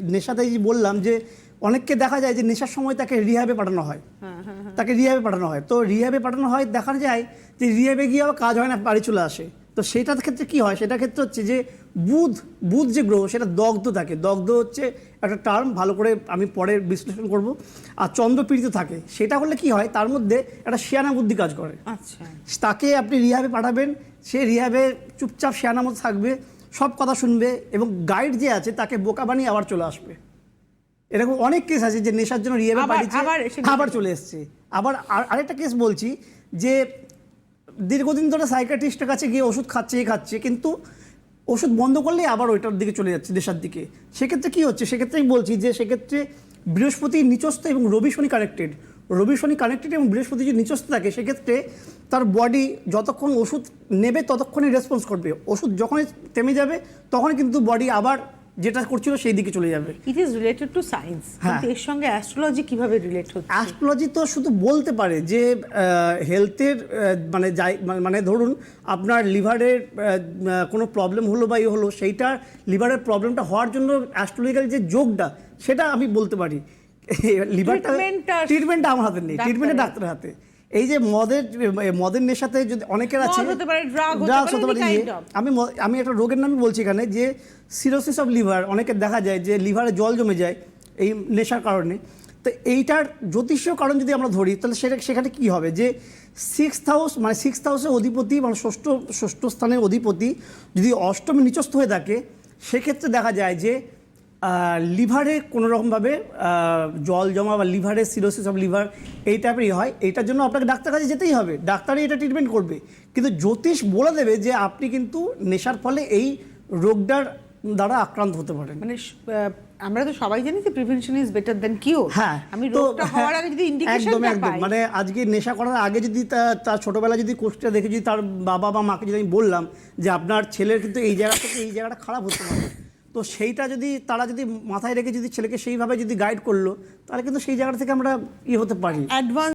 নেশাতে বললাম যে অনেককে দেখা যায় যে নেশার সময় তাকে রিহাবে পাঠানো হয়। তাকে রিহাবে পাঠানো হয়। তো রিহাবে পাঠানো হয় দেখা যায় যে রিহাবে গিয়ে আবার কাজ হয় না বাড়ি চলে আসে। তো সেটার ক্ষেত্রে কি হয়? সেটার ক্ষেত্রে হচ্ছে যে বুধ বুধ যে গ্রহ সেটা দগ্ধ থাকে। দগ্ধ হচ্ছে একটা টার্ম ভালো করে আমি পরে বিশ্লেষণ করব। আর চন্দ্র পীড়িত থাকে। সেটা হলে কি হয়? তার মধ্যে একটা শিয়ানা বুদ্ধি কাজ করে। আচ্ছা। তাকে আপনি রিহাবে পাঠাবেন। সে রিহাবে চুপচাপ শেয়ানার মতো থাকবে। সব কথা শুনবে এবং গাইড যে আছে তাকে বোকা বানিয়ে আবার চলে আসবে। এরকম অনেক কেস আছে যে নেশার জন্য রিহাবে আবার- পাঠিয়েছে আবার চলে এসছে। আবার আর- আরেকটা কেস বলছি যে দীর্ঘদিন ধরে সাইকাট্রিস্টের কাছে গিয়ে ওষুধ খাচ্ছে এ খাচ্ছে কিন্তু ওষুধ বন্ধ করলেই আবার ওইটার দিকে চলে যাচ্ছে নেশার দিকে। সেক্ষেত্রে কি হচ্ছে? সেক্ষেত্রে আমি বলছি যে সেক্ষেত্রে বৃহস্পতি নিচস্থ এবং রবি শনি কানেক্টেড রবি শনি কানেক্টেড এবং বৃহস্পতি যদি নিচস্থ থাকে সেক্ষেত্রে তার বডি যতক্ষণ ওষুধ নেবে ততক্ষণই রেসপন্স করবে। ওষুধ যখনই থেমে যাবে তখনই কিন্তু বডি আবার যেটা করছিল সেই দিকে চলে যাবে। It is related to science হ্যাঁ। কিন্তু এর সঙ্গে অ্যাস্ট্রোলজি কীভাবে রিলেট হচ্ছে? অ্যাস্ট্রোলজি তো শুধু বলতে পারে যে হেলথের মানে যাই মানে- মানে ধরুন আপনার লিভারের কোনো প্রবলেম হলো বা ইয়ে হলো সেইটা লিভারের প্রবলেমটা হওয়ার জন্য অ্যাস্ট্রোলজিক্যাল যে যোগটা সেটা আমি বলতে পারি। লিভারটা ট্রিটমেন্টটা আমার হাতে নেই ট্রিটমেন্টটা ডাক্তারের। হাতে। এই যে মদের মদের নেশাতে যদি অনেকের আছে হতে পারে, ইয়ে। আমি আমি একটা রোগের নামই বলছি এখানে যে সিরোসিস অফ লিভার অনেকের দেখা যায় যে লিভারে জল জমে যায় এই নেশার কারণে। তো এইটার জ্যোতিষীয় কারণ যদি আমরা ধরি তাহলে সেটা সেখানে কি হবে? যে সিক্স হাউস মানে সিক্স হাউসের অধিপতি মানে ষষ্ঠ ষষ্ঠ স্থানের অধিপতি যদি অষ্টমী নিচস্থ হয়ে থাকে সেক্ষেত্রে দেখা যায় যে লিভারে কোনো রকমভাবে জল জমা বা লিভারের সিরোসিস অফ লিভার এই টাইপেরই হয় এইটার জন্য আপনাকে ডাক্তার কাছে যেতেই হবে। ডাক্তারই এটা ট্রিটমেন্ট করবে। কিন্তু জ্যোতিষ বলে দেবে যে আপনি কিন্তু নেশার ফলে এই রোগটার দ্বারা আক্রান্ত হতে পারেন। মানে আমরা তো সবাই জানি যে prevention is better than cure হ্যাঁ আমি রোগটা হওয়ার আগে যদি একদম ইন্ডিকেশনটা একদম। পাই মানে আজকে নেশা করার আগে যদি তা- তার ছোটবেলা যদি কোর্সটা দেখে যদি তার বাবা বা মাকে যদি আমি বললাম যে আপনার ছেলের কিন্তু এই জায়গা থেকে এই জায়গাটা খারাপ হতে পারে। তো সেইটা যদি তারা যদি মাথায় রেখে যদি ছেলেকে সেইভাবে যদি গাইড করল, তাহলে কিন্তু সেই জায়গাটা থেকে আমরা ইয়ে হতে পারি। অ্যাডভান্স